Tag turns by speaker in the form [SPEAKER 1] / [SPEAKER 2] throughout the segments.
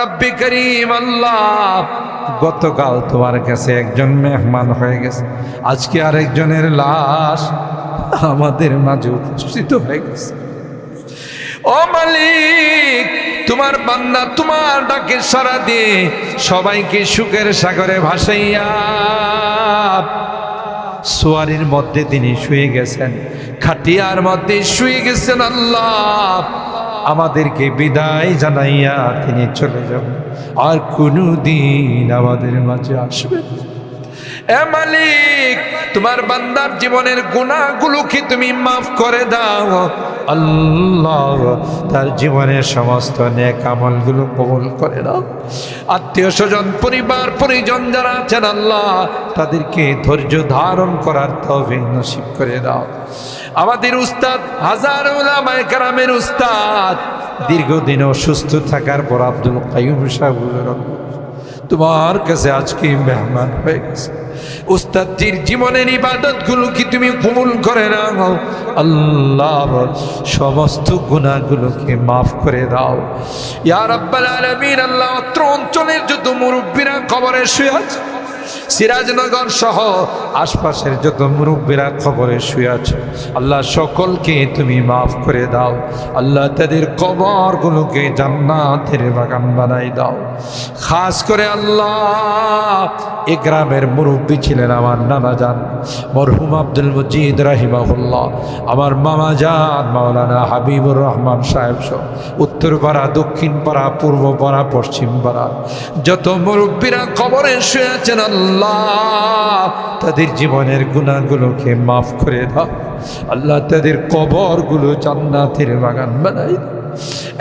[SPEAKER 1] রব্বি করিম আল্লাহ। গতকাল তোমার কাছে একজন মেহমান হয়ে গেছে। আজকে আরেকজনের লাশ আমাদের মাঝে উপস্থিত হয়ে গেছে। ও মালিক, তোমার বান্দা তোমার ডাকে সারা দিয়ে সবাইকে সুখের সাগরে ভাসাইয়া। সোয়ারির মধ্যে তিনি শুয়ে গেছেন, খাটিয়ার মধ্যে শুয়ে গেছেন আল্লাহ। আমাদেরকে বিদায় জানাইয়া তিনি চলে যাবেন আর কোনো দিন আমাদের মাঝে আসবেন। এ মালিক, তোমার বান্দার জীবনের গুণাগুলোকে তুমি মাফ করে দাও। আল্লাহ তার জীবনের সমস্ত নেক আমলগুলো কবুল করে দাও আত্মীয় স্বজন, পরিবার, পরিজন যারা আছেন, আল্লাহ তাদেরকে ধৈর্য ধারণ করার তৌফিক নসিব করে দাও। আমাদের উস্তাদ, হাজার উলামায়ে কেরামের উস্তাদ। দীর্ঘদিন অসুস্থ থাকার পর আব্দুল কাইম সাহেব তোমার কাছে আজকে মেহমান হয়ে গেছে। উস্তাদজির জীবনের ইবাদতগুলো কি তুমি কবুল করে নাও? আল্লাহ, সমস্ত গুণাগুলোকে মাফ করে দাও। ইয়ার আব্বাল আলমিন, আল্লাহ অত্র অঞ্চলের যত মুরব্বীরা খবরে শুয়ে আছে সিরাজনগর সহ আশপাশের যত মুরব্বীরা খবরে শুয়ে আছে, আল্লাহ সকলকে তুমি মাফ করে দাও। আল্লাহ তাদের কবরগুলোকে জান্নাতের বাগান বানাই দাও। খাস করে আল্লাহ, এ গ্রামের মুরব্বী ছিলেন আমার নানা যান মরহুম আব্দুল মজিদ রাহিমাহুল্লাহ, আমার মামা যান মাওলানা হাবিবুর রহমান সাহেব সহ, উত্তর পাড়া, দক্ষিণ পাড়া, পূর্ব পাড়া, পশ্চিম পাড়া। যত মুরব্বীরা কবরে শুয়ে আছেন আল্লাহ, তাদের জীবনের গুণাগুলোকে মাফ করে দাও। আল্লাহ তাদের কবরগুলো জান্নাতের বাগান বানাই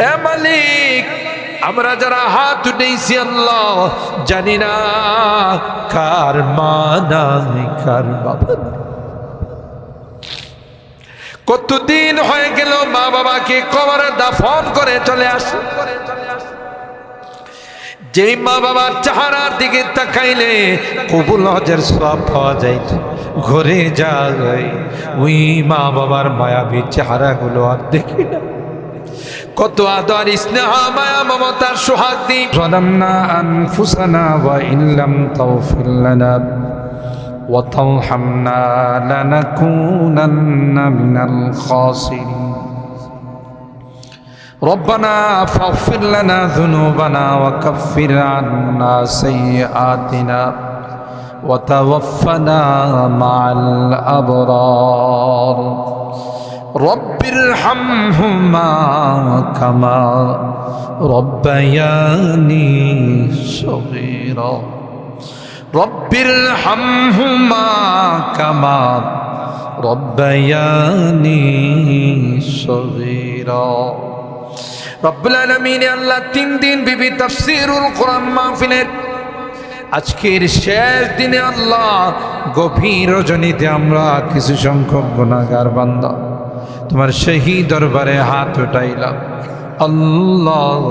[SPEAKER 1] এ মালিক আমরা যারা হাত উঠেছি আল্লাহ, জানি না কার মা নাই, কার বাবা কতদিন হয়ে গেল মা বাবাকে কবরে দাফন করে চলে আসে। যেই মা বাবার চেহারার দিকে তাকাইলে কবুল হজের সব পাওয়া যায় ঘরে যায় ওই মা বাবার মায়াবী চেহারাগুলো আর দেখি না। কত আদর স্নেহ মায়া মমতার সোহাগ দিন
[SPEAKER 2] ظلمنا أنفسنا وإن لم تغفر لنا وترحمنا لنكونن من الخاسرين ربنا فاغفر لنا ذنوبنا وكفر عنا سيئاتنا وتوفنا مع الأبرار রব্বির হাম হুমা কামা রব্বায়ানি সগীর। রব্বির হাম হুমা কামা রব্বায়ানি সগীর।
[SPEAKER 1] রব্বুল আলমিনে আল্লাহ তিন দিন বিবি তফসিরুল কোরআন মাহফিলের আজকের শেষ দিনে আল্লাহ গভীর রজনীতে আমরা কিছু সংখ্যক গুণাগার বান্ধব তোমার সেই দরবারে হাত উঠাইলাম। আল্লাহ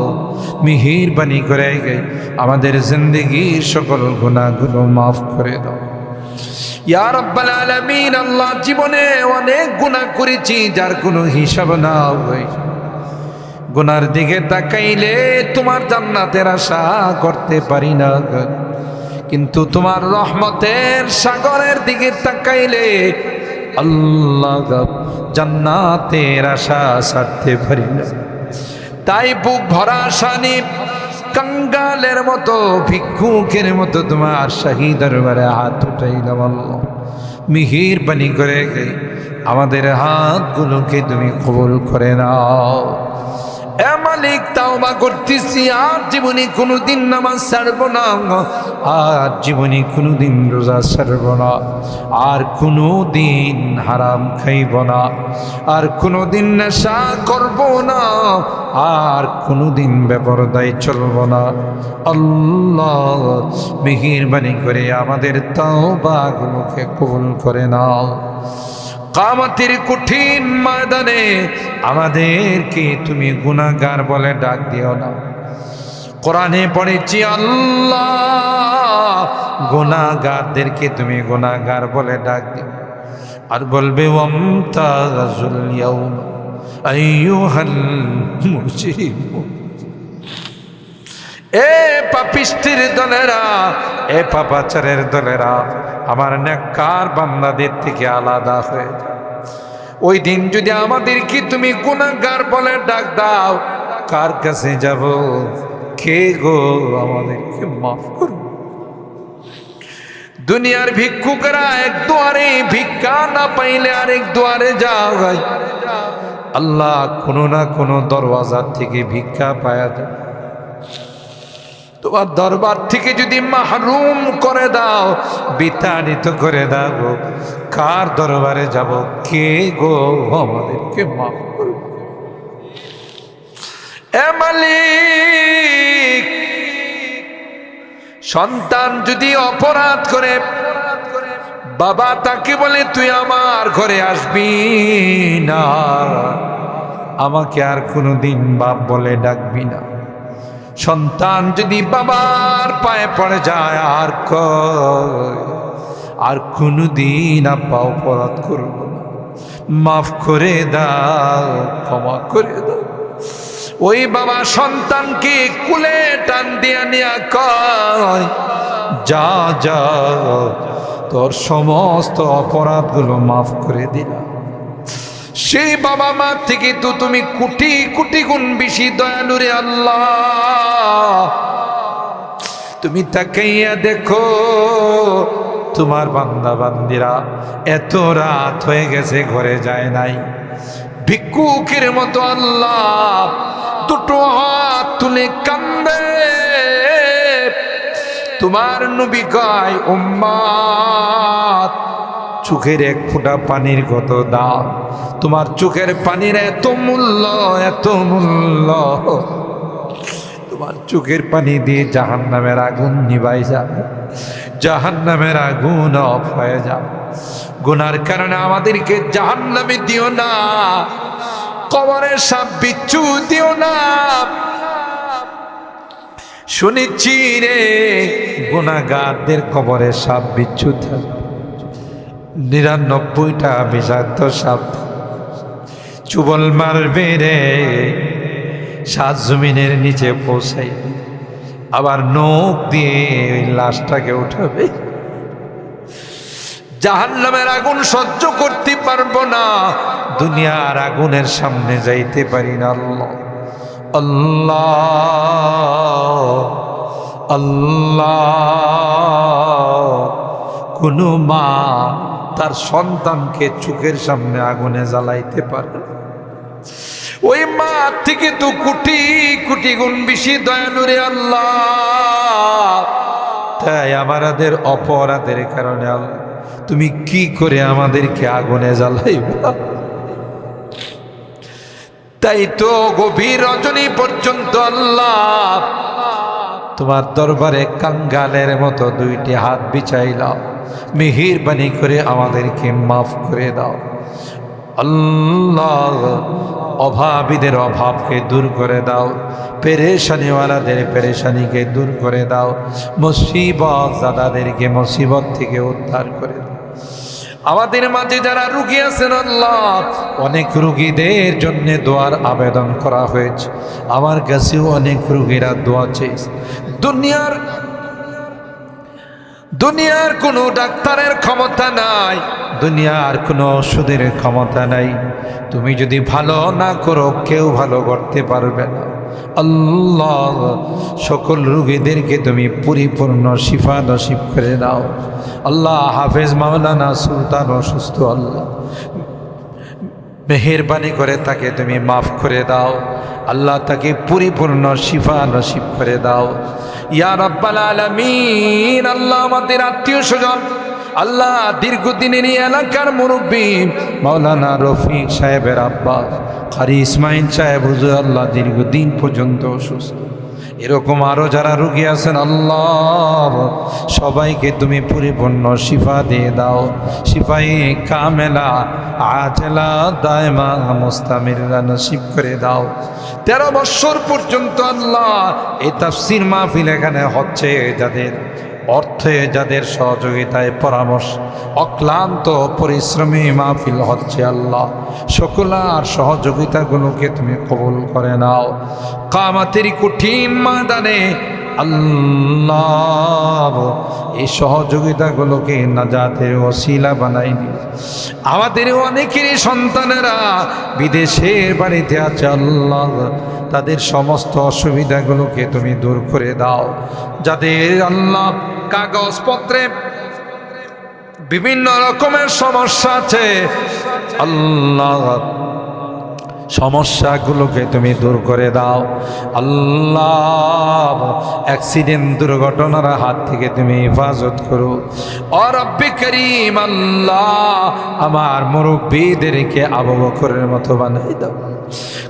[SPEAKER 1] মিহির মিহিরবানি করে গে, আমাদের জিন্দগির সকল গুণাগুলো মাফ করে দাও। ইয়া রব্বাল আল্লাহ জীবনে অনেক গুনাহ করেছি, যার কোনো হিসাব না হয় গুনার দিকে তাকাইলে তোমার জান্নাতের আশা করতে পারি না। কিন্তু তোমার রহমতের সাগরের দিকে তাকাইলে আল্লাহ জান্নাতের আশা সারতে পারি না তাই বুক ভরা সানি কাঙ্গালের মতো, ভিক্ষুকের মতো তোমার শাহী দরবারে হাত উঠাইলাম আল্লাহ। মিহির পানি করে আমাদের হাতগুলোকে তুমি কবুল করে নাও। মালিক তাওবা করতেছি, আর জীবনে কোনোদিন নামাজ ছাড়বো না। আর জীবনে কোনোদিন রোজা ছাড়বো না। আর কোনো দিন হারাম খাইব না। আর কোনোদিন নেশা করব না। আর কোনোদিন বেপরদায় চলব না। আল্লাহ মেহেরবানি করে আমাদের তাওবাগুলোকে কবুল করে নাও। কামাতের কঠিন ময়দানে আমাদেরকে তুমি গুনাহগার বলে ডাক দিও না। কোরআনে পড়েছি, আল্লাহ গুনাহগারদেরকে তুমি গুনাহগার বলে ডাক দিও। আর বলবে ইয়াউম, আইয়ুহাল মুজরিমুন। এ পাপিষ্টির দলেরা, এ পাপাচারের দলেরা, আমার নেককার বান্দাদের থেকে আলাদা হয়ে ওই দিন যদি আমাদের কি তুমি গুণাগার বলে ডাক দাও, কার কাছে যাব? কে গো আমাদেরকে মাফ করো দুনিয়ার ভিক্ষুকরা এক দুয়ারে ভিক্ষা না পাইলে আরেক দুয়ারে যাওয়াই আল্লাহ কোনো না কোনো দরওয়াজার থেকে ভিক্ষা পায়া যায়। তোমার দরবার থেকে যদি মাহরুম করে দাও, বিতাড়িত করে দাও কার দরবারে যাব? কে গো? আমাদেরকে মাফ করো। এ মালিক, সন্তান যদি অপরাধ করে, বাবা তাকে বলে, তুই আমার ঘরে আসবি না। আমাকে আর কোনোদিন বাপ বলে ডাকবি না। সন্তান যদি বাবার পায়ে পড়ে যায়, আর কয়, আর কোনোদিন আব্বা অপরাধ করব মাফ করে দাও, ক্ষমা করে দাও। ওই বাবা সন্তানকে কুলে টান দিয়া নিয়া কয়, যা যা, তোর সমস্ত অপরাধগুলো মাফ করে দিলাম। সেই বাবা মা থেকে তো তুমি কোটি কোটি গুণ বেশি দয়ালু রে আল্লাহ। তুমি তাকাইয়া দেখো, তোমার বান্দা বান্দিরা এত রাত হয়ে গেছে, ঘরে যায় নাই। ভিক্ষুকের মতো আল্লাহ দুটো হাত তুলে কান্দে। তোমার নবী গায় উম্মাত চোখের এক ফোঁটা পানির কত দাম? তোমার চোখের পানির এত মূল্য এত মূল্য। তোমার চোখের পানি দিয়ে জাহান নামের আগুন নিবাই যাবে। জাহান নামের আগুন অফ হয়ে যাবে। গুনার কারণে আমাদেরকে জাহান নামে দিও না। কবরের সাপ, বিচ্ছু দিও না। শুনেছি রে গুণাগারদের কবরে সাপ, বিচ্ছু থাকবে। নিরানব্বইটা বিষাক্ত সাপ। চুবল মারবে রে, সাত জমিনের নিচে পৌঁছাই। আবার নখ দিয়ে লাশটাকে উঠাবে। জাহান নামের আগুন সহ্য করতে পারব না। দুনিয়ার আগুনের সামনে যাইতে পারি না আল্লাহ। আল্লাহ আল্লাহ, কোনো মা তার সন্তানকে চোখের সামনে আগুনে জ্বালাইতে পারে ওই মা থেকে তো কোটি কোটি গুণ বেশি দয়ালু রে আল্লাহ। তাই আমাদের অপরাধের কারণে আল্লাহ, তুমি কি করে আমাদেরকে আগুনে জ্বালাইবা? তাই তো গভীর রজনী পর্যন্ত আল্লাহ, তোমার দরবারে কাঙ্গালের মতো দুইটি হাত বিছাইলাম। মিহির বাণী করে আমাদেরকে মাফ করে দাও। আল্লাহ অভাবীদের অভাবকে দূর করে দাও। পেরেশানিওয়ালাদের পেরেশানিকে দূর করে দাও। মুসিবত দাদাদেরকে মুসিবত থেকে উদ্ধার করে দাও। আমাদের মাঝে যারা রুগী আছেন আল্লাহ, অনেক রুগীদের জন্য দোয়ার আবেদন করা হয়েছে। আমার কাছেও অনেক রুগীরা দোয়া চেয়েছে। দুনিয়ার দুনিয়ার কোনো ডাক্তারের ক্ষমতা নাই। দুনিয়ার কোনো ওষুধের ক্ষমতা নাই। তুমি যদি ভালো না করো, কেউ ভালো করতে পারবে না। আল্লাহ, সকল রুগীদেরকে তুমি পরিপূর্ণ শিফা নসিব করে দাও। আল্লাহ হাফেজ মাওলানা সুলতান অসুস্থ আল্লাহ। মেহেরবানি করে তাকে তুমি মাফ করে দাও। আল্লাহ তাকে পরিপূর্ণ শিফা নসিব করে দাও। ইয়া আব্বাল আলামিন, আল্লাহ আমাদের আত্মীয় স্বজন, আল্লাহ দীর্ঘদিনের এলাকার মুরব্বী, মাওলানা রফিক সাহেবের আব্বা খারি ইসমাইল সাহেব, হুজুর আল্লাহ দীর্ঘদিন পর্যন্ত অসুস্থ। এরকম আরও যারা রুগী আছেন, আল্লাহ, সবাইকে তুমি পরিপূর্ণ শিফা দিয়ে দাও। শিফাই কামেলা, আজেলা, দায়মা মুস্তামিরা নসিব করে দাও। তেরো বৎসর পর্যন্ত আল্লাহ, এই তাফসির মাহফিল এখানে হচ্ছে যাদের অর্থে যাদের সহযোগিতায় পরামর্শ, অক্লান্ত পরিশ্রমী মাহফিল হচ্ছে আল্লাহ। সকলার সহযোগিতাগুলোকে তুমি কবুল করে নাও। কামাতের কঠিন মাদানে আল্লাহ এই সহযোগিতাগুলোকে নাজাতের ওসিলা বানাই দিও আমাদের অনেকেরই সন্তানেরা বিদেশের বাড়িতে আছে আল্লাহ। তাদের সমস্ত অসুবিধাগুলোকে তুমি দূর করে দাও। যাদের আল্লাহ কাগজপত্রে বিভিন্ন রকমের সমস্যা আছে, আল্লাহ সমস্যাগুলোকে তুমি দূর করে দাও। আল্লাহ অ্যাক্সিডেন্ট দুর্ঘটনার হাত থেকে তুমি হেফাজত করো। অরব্বি আল্লাহ আমার মুরব্বীদেরকে আবু বকরের মতো বানাই দাও।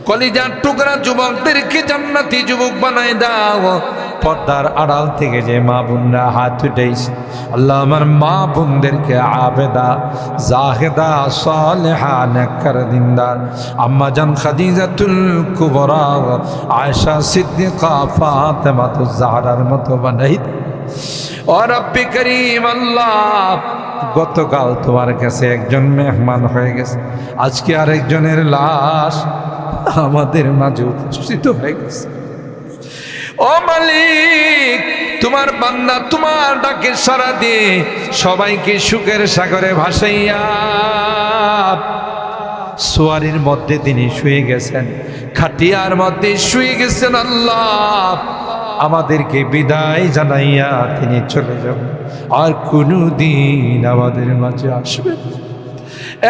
[SPEAKER 1] কলিজার টুকরা যুবকদেরকে জান্নাতি যুবক বানাই দাও পর্দার আড়াল থেকে যে মা বোনরা হাত উঠেছে আল্লাহ আমার মা বোনদেরকে আবেদা, জাহেদা, সালেহা নেকর দিনদার আম্মা জান খাদিজাতুল কুবরা, আয়েশা সিদ্দিকা ফাতেমাতু জাহরার মতো বানাই। ও রব্বি করিম আল্লাহ গতকাল তোমার কাছে একজন মেহমান হয়ে গেছে। আজকে আরেকজনের লাশ আমাদের মাঝে উপস্থিত হয়ে গেছে। ও মালিক, তোমার বান্দা তোমার ডাকে সারা দিয়ে সবাইকে সুখের সাগরে ভাসাইয়া। সোয়ারির মধ্যে তিনি শুয়ে গেছেন, খাটিয়ার মধ্যে শুয়ে গেছেন আল্লাহ। আমাদেরকে বিদায় জানাইয়া তিনি চলে যাবেন আর কোনো দিন আমাদের মাঝে।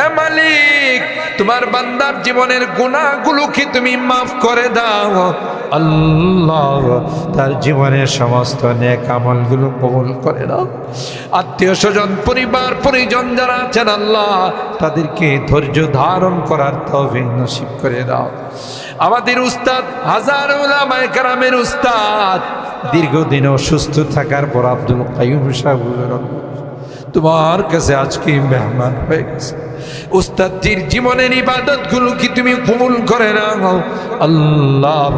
[SPEAKER 1] এ মালিক, তোমার বান্দার জীবনের গুণাগুলোকে তুমি মাফ করে দাও। আল্লাহ তার জীবনের সমস্ত নেক কবুল করে দাও আত্মীয় স্বজন, পরিবার, পরিজন যারা আছেন, আল্লাহ তাদেরকে ধৈর্য ধারণ করার তৌফিক নসিব করে দাও। আমাদের উস্তাদ, হাজার উলামায়ে কেরামের উস্তাদ। দীর্ঘদিন অসুস্থ থাকার পর আব্দুল কাইম সাহেব তোমার কাছে আজকে মেহমান হয়ে গেছে। উস্তাদজির জীবনের ইবাদতগুলো কি তুমি কবুল করে নাও? আল্লাহ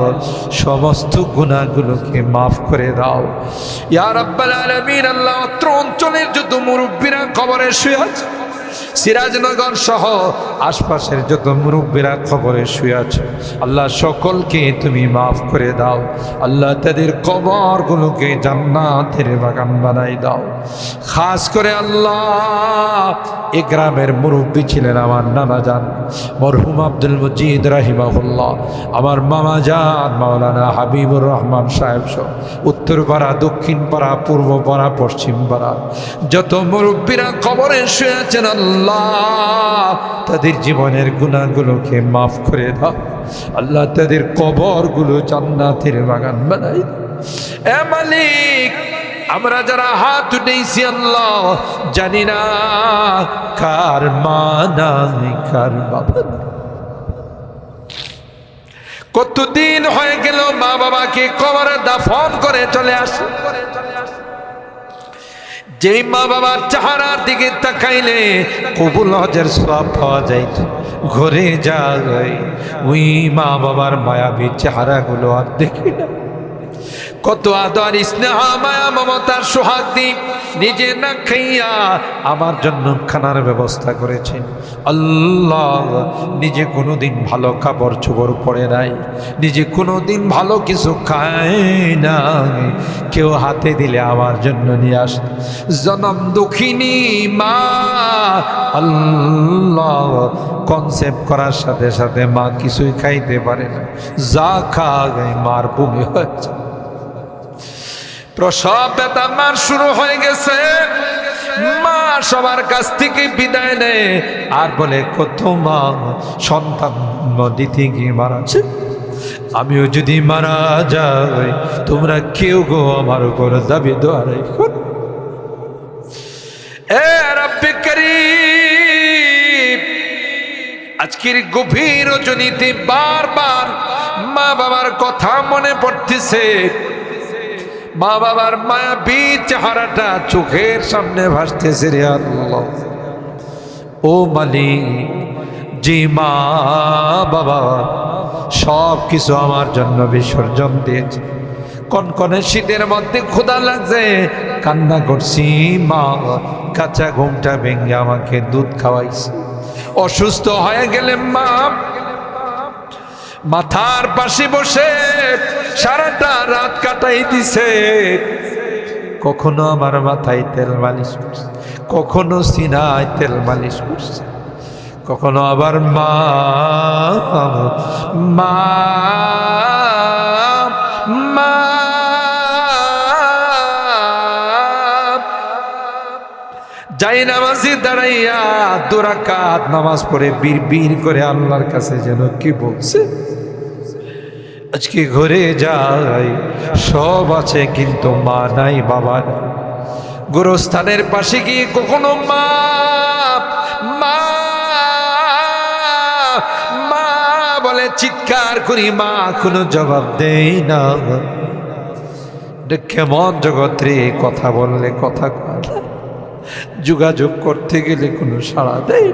[SPEAKER 1] সমস্ত গুণাগুলোকে মাফ করে দাও। ইয়া রাব্বাল আলামিন, আল্লাহ অত্র অঞ্চলের যত মুরব্বীরা কবরে শুয়ে আছে সিরাজনগর সহ আশপাশের যত মুরব্বীরা খবরে শুয়ে আছে, আল্লাহ সকলকে তুমি মাফ করে দাও। আল্লাহ তাদের কবরগুলোকে জান্নাতের বাগান বানাই দাও। খাস করে আল্লাহ, এ গ্রামের মুরব্বী ছিলেন আমার নানা যান মরহুম আব্দুল মজিদ রাহিমাহুল্লাহ, আমার মামা যান মাওলানা হাবিবুর রহমান সাহেব সহ, উত্তর পাড়া, দক্ষিণ পাড়া, পূর্ব পাড়া, পশ্চিম পাড়া। যত মুরব্বীরা কবরে শুয়ে আছেন আল্লাহ তাদের জীবনের গুণাগুলোকে মাফ করে দাও। আল্লাহ, তাদের কবরগুলো জান্নাতের বাগান বানাই। এ মালিক, আমরা যারা হাত উঠেছি আল্লাহ, জানি না কার মা নাই, কার বাবা কতদিন হয়ে গেল মা বাবাকে কবরে দাফন করে চলে আসে। যেই মা বাবার চেহারার দিকে তাকাইলে কবুল হজের সব পাওয়া যাইত। ঘরে যা ওই মা বাবার মায়াবী চেহারাগুলো আর দেখি না। কত আদর স্নেহা, মায়া, মমতার সোহাগ দিন নিজে না খাইয়া আমার জন্য খানার ব্যবস্থা করেছেন আল্লাহ নিজে কোনোদিন ভালো কাপড় চোপড় পরে নাই, নিজে কোনোদিন ভালো কিছু খায় না কেউ হাতে দিলে আমার জন্য নিয়ে আস। জনম দুঃখিনী মা, আল্লাহ কনসেপ্ট করার সাথে সাথে মা কিছুই খাইতে পারে না। যা খা গায়ে মার বমি হয়েছে প্রসব ব্যথা মার শুরু হয়ে গেছে। মা সবার কাছ থেকে বিদায় নেয়। আর বলে, কত মা সন্তান দিতে গিয়ে মারাছে আমিও যদি মারা যাই, তোমরা কেউ গো আমার উপর দাবি দোয়ারাই আজকের গভীর রজনীতে বারবার মা বাবার কথা মনে পড়তেছে। মা বাবার মায়াবী চেহারাটা চোখের সামনে ভাসতেছে রে আল্লাহ। ও মালিক, যে মা বাবা সব কিছু আমার জন্য বিসর্জন দিয়েছে। কনকনে শীতের মধ্যে ক্ষুদা লাগছে, কান্না করছি, মা কাঁচা ঘুমটা ভেঙে আমাকে দুধ খাওয়াইছে। অসুস্থ হয়ে গেলে মা মাথার পাশে বসে সারাটা রাত কাটাই দিছে। কখনো আমার মাথায় তেল মালিশ করছে, কখনো সিনায় তেল মালিশ করছে, কখনো আবার মা মা মা যাই নামাজি দাঁড়াইয়া দুরাকাত নামাজ পড়ে বীর বীর করে আল্লাহর কাছে যেন কি বলছে? আজকে ঘরে যাই, সব আছে কিন্তু মা নাই, বাবা নাই। গুরুস্থানের পাশে গিয়ে কখনো মা মা বলে, চিৎকার করি, মা, কোনো জবাব দেই না। কেমন জগৎ রে, কথা বললে কথা না। যোগাযোগ করতে গেলে কোনো সাড়া দেয়।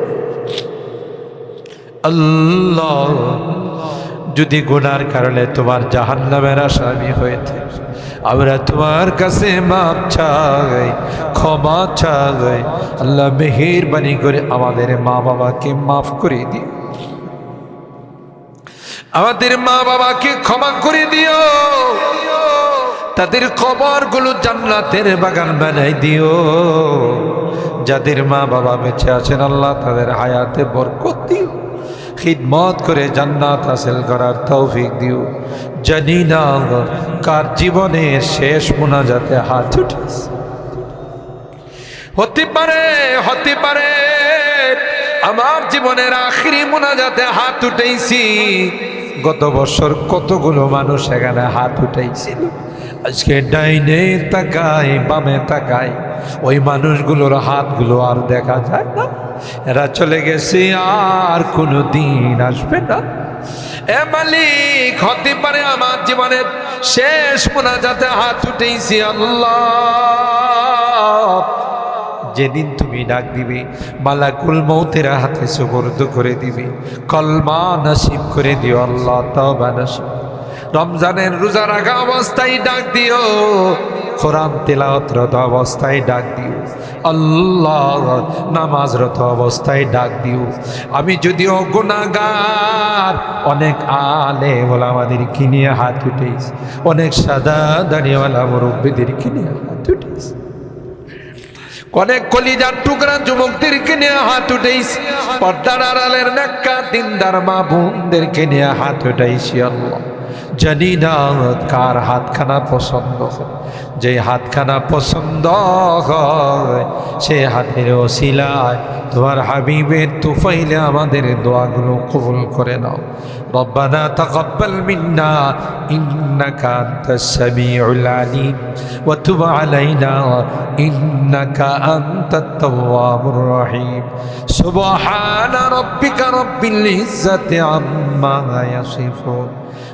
[SPEAKER 1] আল্লাহ, যদি গুনার কারণে তোমার জাহান নামের আসামি হয়েছে আমরা তোমার কাছে মাপ চাই, ক্ষমা চাই। আল্লাহ মেহেরবানি করে আমাদের মা বাবাকে মাফ করে দিও। আমাদের মা বাবাকে ক্ষমা করে দিও। তাদের কবরগুলো জান্নাতের বাগান বানাই দিও। যাদের মা বাবা বেঁচে আছেন আল্লাহ তাদের হায়াতে বরকত দিও। খিদমত করে জান্নাত হাসিল করার তৌফিক দিও। জানি না কার জীবনের শেষ মোনাজাতে হাত উঠেছে। হতে পারে হতে পারে, আমার জীবনের আখিরি মোনাজাতে হাত উঠেছি গত বছর কতগুলো মানুষ এখানে হাত উঠাইছিল? আজকে ডাইনে তাকায়, বামে তাকায়। ওই মানুষগুলোর হাতগুলো আর দেখা যায় না। এরা চলে গেছে, আর কোনো দিন আসবে না। এ মালিক, হতে পারে আমার জীবনের শেষ মোনাজাতে হাত উঠেছি আল্লাহ। যেদিন তুমি ডাক দিবে, মালাকুল মৌতের হাতে সুবর্দ করে দিবে। কলমা নসিব করে দিও আল্লাহ তবা নসিব। রমজানের রোজা রাখা অবস্থায় ডাক দিও। কোরআন তেলাওয়াতরত অবস্থায় ডাক দিও। আল্লাহ নামাজরত অবস্থায় ডাক দিও। আমি যদিও গুণাগার অনেক আলে বলে আমাদের কিনিয়ে হাত উঠেছি। অনেক সাদা দাঁড়িয়েওয়ালা মুরব্বীদের কিনিয়ে হাত উঠেছি। অনেক কলিজার টুকরা যুবকদেরকে নিয়ে হাত উঠেছি। পর্দার আড়ালের নেকা দিনদার মা বোনদেরকে নিয়ে হাত উঠাইছি আল্লাহ। জানি না কার হাতখানা পছন্দ। যে হাতখানা পছন্দ হয়, সে হাতের ওসিলায় তোমার হাবিবের তুফাইলে আমাদের দোয়াগুলো কবুল করে নাও। রব্বানা তাকাব্বাল মিন্না, ইন্নাকা আনতাস সামিউল আলিম, ওয়া তুব আলাইনা, ইন্নাকা আনতাত তাওয়াবুর রহিম। সুবহান রাব্বিকা রাব্বিল ইজ্জাতি আম্মা ইয়াসিফুন।